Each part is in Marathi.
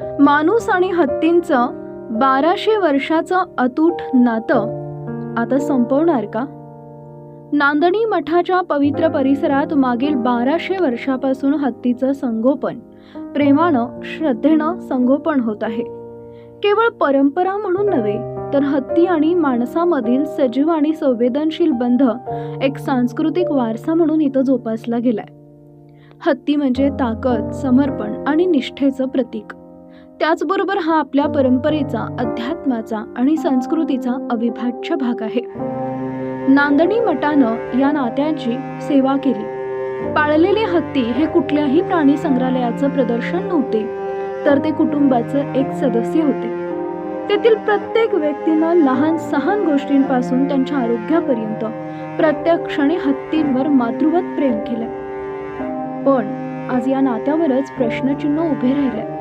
माणूस आणि हत्तींचं बाराशे वर्षाचं अतूट नातं आता संपवणार का? नांदणी मठाच्या पवित्र परिसरात मागील बाराशे वर्षापासून हत्तीचं संगोपन प्रेमानं श्रद्धेनं संगोपन होत आहे. केवळ परंपरा म्हणून नव्हे तर हत्ती आणि माणसामधील सजीव आणि संवेदनशील बंध एक सांस्कृतिक वारसा म्हणून इथं जोपासला गेलाय. हत्ती म्हणजे ताकद समर्पण आणि निष्ठेचं प्रतीक. त्याचबरोबर हा आपल्या परंपरेचा अध्यात्माचा आणि संस्कृतीचा अविभाज्य भाग आहे. नांदणी मठानं या नात्यांची सेवा केली. पाळलेले हत्ती हे कुठल्याही प्राणी संग्रहालयाचं प्रदर्शन नव्हते तर ते कुटुंबाचं एक सदस्य होते. तेथील प्रत्येक व्यक्तीनं लहान सहान गोष्टींपासून त्यांच्या आरोग्यापर्यंत प्रत्येक क्षणी हत्तींवर मातृवत प्रेम केलं. पण आज या नात्यावरच प्रश्नचिन्ह उभे राहिले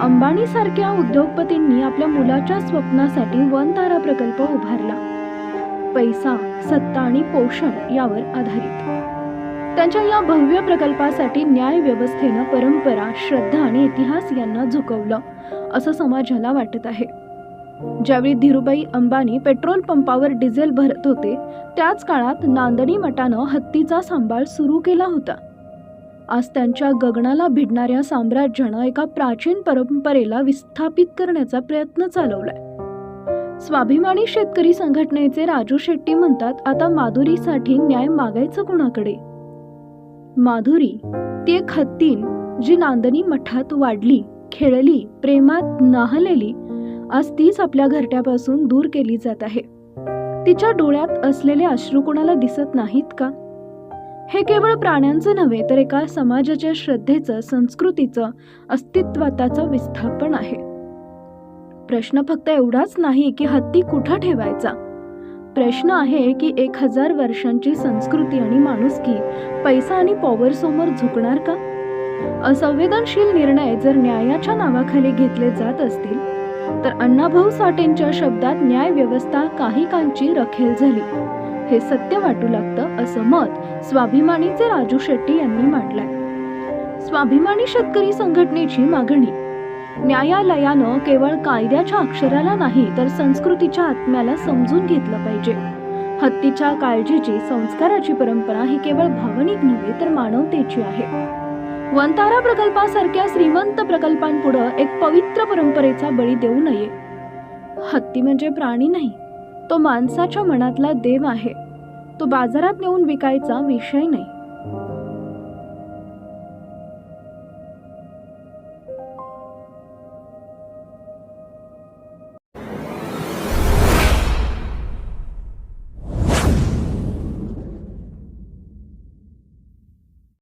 अंबानी सारख्या उद्योगपतींनी आपल्या मुलाच्या स्वप्नासाठी वन तारा प्रकल्प उभारला. पैसा सत्ता आणि पोषण यावर आधारित. त्यांच्या या भव्य प्रकल्पासाठी न्याय व्यवस्थेनं परंपरा श्रद्धा आणि इतिहास यांना झुकवलं असं समाजाला वाटत आहे. ज्यावेळी धीरुबाई अंबानी पेट्रोल पंपावर डिझेल भरत होते त्याच काळात नांदणी मठानं हत्तीचा सांभाळ सुरू केला होता. आज त्यांच्या गगनाला भिडणाऱ्या साम्राज्यानं एका प्राचीन परंपरेला विस्थापित करण्याचा प्रयत्न चालवलाय. स्वाभिमानी शेतकरी संघटनेचे राजू शेट्टी म्हणतात आता माधुरीसाठी न्याय मागायचं कुणाकडे? माधुरी ती एक हत्तीन जी नांदणी मठात वाढली खेळली प्रेमात नाहलेली आज तीच आपल्या घरट्यापासून दूर केली जात आहे. तिच्या डोळ्यात असलेले अश्रू कुणाला दिसत नाहीत का? हे केवळ प्राण्यांचं नव्हे तर एका समाजाच्या श्रद्धेचं संस्कृतीचं अस्तित्वाचं विस्थापन आहे. प्रश्न फक्त एवढाच नाही की हत्ती कुठं ठेवायचा? प्रश्न आहे की एक हजार वर्षांची संस्कृती आणि माणुसकी पैसा आणि पॉवर समोर झुकणार का? असंवेदनशील निर्णय जर न्यायाच्या नावाखाली घेतले जात असतील तर अण्णाभाऊ साठेंच्या शब्दात न्याय व्यवस्था काही कांची रखेल झाली. हे सत्य वाटू लागतं असं मत स्वाभिमानीचे राजू शेट्टी यांनी मांडलंय. स्वाभिमानी शेतकरी संघटनेची मागणी. न्यायालयानं केवळ कायद्याच्या अक्षराला नाही तर संस्कृतीच्या आत्म्याला समजून घेतलं पाहिजे. हत्तीच्या काळजीची संस्काराची परंपरा ही केवळ भावनिक नव्हे तर मानवतेची आहे. वंतारा प्रकल्पासारख्या श्रीमंत प्रकल्पांपुढं एक पवित्र परंपरेचा बळी देऊ नये. हत्ती म्हणजे प्राणी नाही तो माणसाच्या मनातला देव आहे. तो बाजारात नेऊन विकायचा विषय नाही.